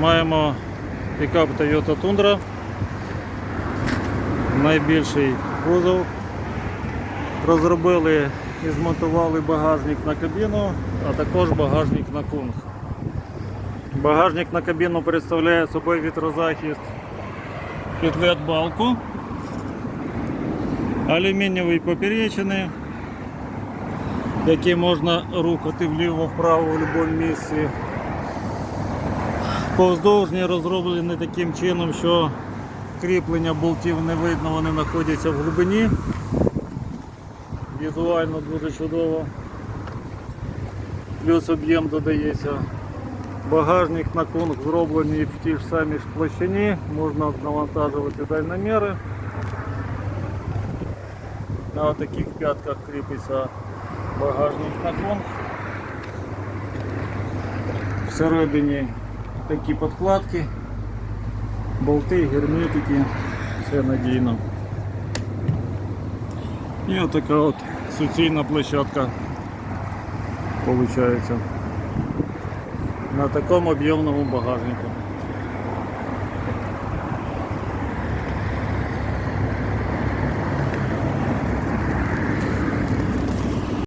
Маємо пікап Toyota Tundra. Найбільший кузов. Розробили і змонтували багажник на кабіну, а також багажник на кунг. Багажник на кабіну представляє собою вітрозахист під LED-балку, алюмінієві поперечини, які можна рухати вліво-вправо в будь-якому місці. Повздовжні розроблені таким чином, що кріплення болтів не видно, вони знаходяться в глибині. Візуально дуже чудово. Плюс об'єм додається. Багажник на кунг зроблений в тій ж самій ж площині, можна навантажувати дальноміри. На таких п'ятках кріпиться багажник на кунг. Всередині такі подкладки, болти, герметики, все надійно. І отака от суцільна площадка виходить на такому об'ємному багажнику.